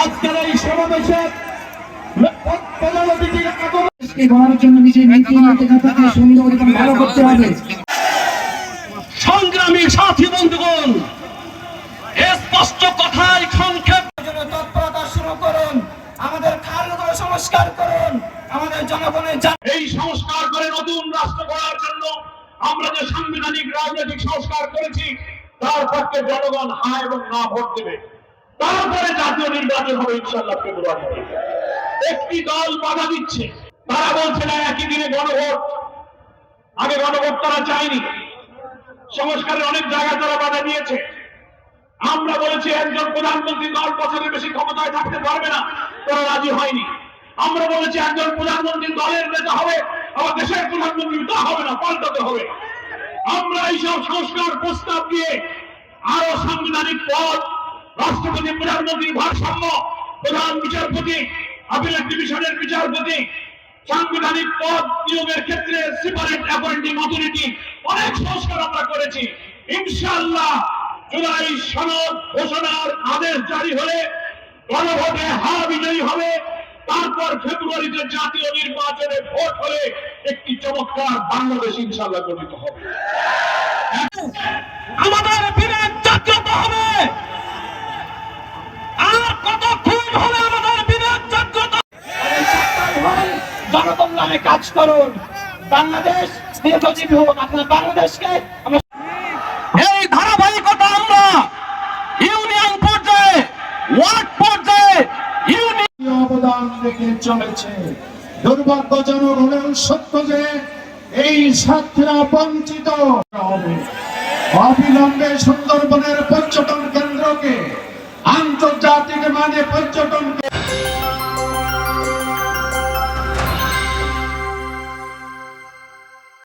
আজকের এই সমাবেশে প্রধান অতিথির আগমন গড়ার জন্য নিজের নীতি নৈতিকতাকে সুন্দর এবং ভালো করতে হবে। সংগ্রামী সাথী বন্ধুগণ স্পষ্ট কথায় সংক্ষেপ তৎপরতা শুরু করুন আমাদের খালগুলো সংস্কার করুন আমাদের জনগণের এই সংস্কার করে নতুন রাষ্ট্র গড়ার জন্য আমরা যে সাংবিধানিক রাজনৈতিক সংস্কার করেছি তার পক্ষে জনগণ হা এবং না ভোট দেবে। তারপরে জাতীয় নির্বাচন হবে ইনশাল্লাহ ফেব্রুয়ারিতে একটি দল বাধা দিচ্ছে। তারা বলছে না, একই দিনে গণভোট। আগে গণভোট তারা চায়নি। সংস্কারের অনেক জায়গায় তারা বাধা দিয়েছে। আমরা বলেছি, একজন প্রধানমন্ত্রী দশ বছরের বেশি ক্ষমতায় থাকতে পারবে না। তারা রাজি হয়নি। আমরা বলেছি, একজন প্রধানমন্ত্রী দলের নেতা হবে, আবার দেশের প্রধানমন্ত্রী তা হবে না, পাল্টাতে হবে। আমরা এইসব সংস্কার প্রস্তাব দিয়ে আরও সাংবিধানিক পদ রাষ্ট্রপতি, প্রধানমন্ত্রী, ভারসাম্য, প্রধান বিচারপতি আপিলেট ডিভিশনের বিচারপতি, সাংবিধানিক পদ নিয়োগের ক্ষেত্রে সিপারেট অ্যাপয়েন্টিং অথরিটি অনেক সংস্কার আমরা করেছি। ইনশাআল্লাহ জুলাই সনদ ঘোষণার আদেশ জারি হলে গণভোটে হা বিজয়ী হবে। তারপর ফেব্রুয়ারিতে জাতীয় নির্বাচনে ভোট হলে একটি চমৎকার বাংলাদেশ ইনশাআল্লাহ গঠিত হবে। আমাদের জনকল্যাণে কাজ করুন। বাংলাদেশ দীর্ঘজীবী হোক আপনার বাংলাদেশকে আমরা এই ধারাবাহিকতা আমরা ইউনিয়ন পর্যায়ে ওয়ার্ড পর্যায়ে ইউনিয়ন অবদান রেখে চলেছে। দুর্ভাগ্যজনক হলেও সত্য যে এই সাতক্ষীরা বঞ্চিত। হবে অবিলম্বে সুন্দরবনের পর্যটন কেন্দ্রকে আন্তর্জাতিক মানে পর্যটন